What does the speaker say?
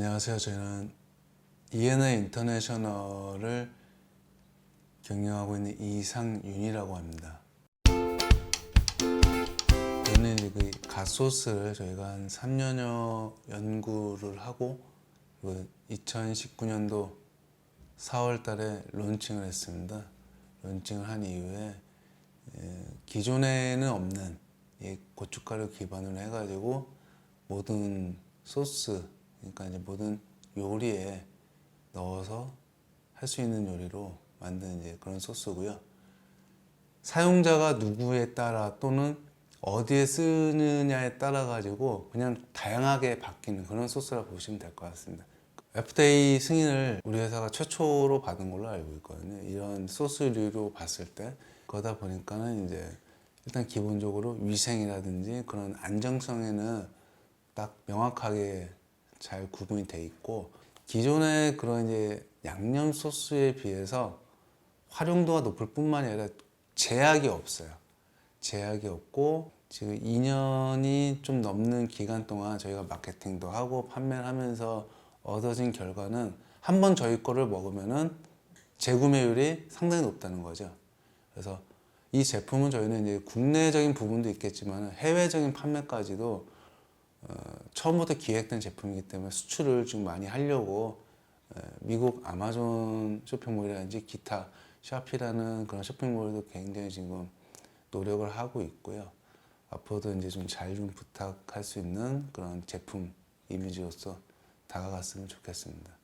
안녕하세요. 저희는 ENA 인터내셔널을 경영하고 있는 이상윤이라고 합니다. 저는 이제 그 갓소스를 저희가 한 3년여 연구를 하고 2019년도 4월 달에 론칭을 했습니다. 론칭을 한 이후에 예, 기존에는 없는 이 고춧가루 기반으로 해가지고 모든 소스, 그러니까 이제 모든 요리에 넣어서 할 수 있는 요리로 만든 이제 그런 소스고요. 사용자가 누구에 따라 또는 어디에 쓰느냐에 따라 가지고 그냥 다양하게 바뀌는 그런 소스라 보시면 될 것 같습니다. FDA 승인을 우리 회사가 최초로 받은 걸로 알고 있거든요. 이런 소스류로 봤을 때 그러다 보니까는 이제 일단 기본적으로 위생이라든지 그런 안정성에는 딱 명확하게 잘 구분이 돼 있고 기존의 그런 이제 양념 소스에 비해서 활용도가 높을 뿐만이 아니라 제약이 없어요. 제약이 없고 지금 2년이 좀 넘는 기간 동안 저희가 마케팅도 하고 판매를 하면서 얻어진 결과는 한 번 저희 거를 먹으면은 재구매율이 상당히 높다는 거죠. 그래서 이 제품은 저희는 이제 국내적인 부분도 있겠지만 해외적인 판매까지도 어, 처음부터 기획된 제품이기 때문에 수출을 좀 많이 하려고 에, 미국 아마존 쇼핑몰이라든지 기타 샤피라는 그런 쇼핑몰도 굉장히 지금 노력을 하고 있고요. 앞으로도 이제 좀 잘좀 부탁할 수 있는 그런 제품 이미지로서 다가갔으면 좋겠습니다.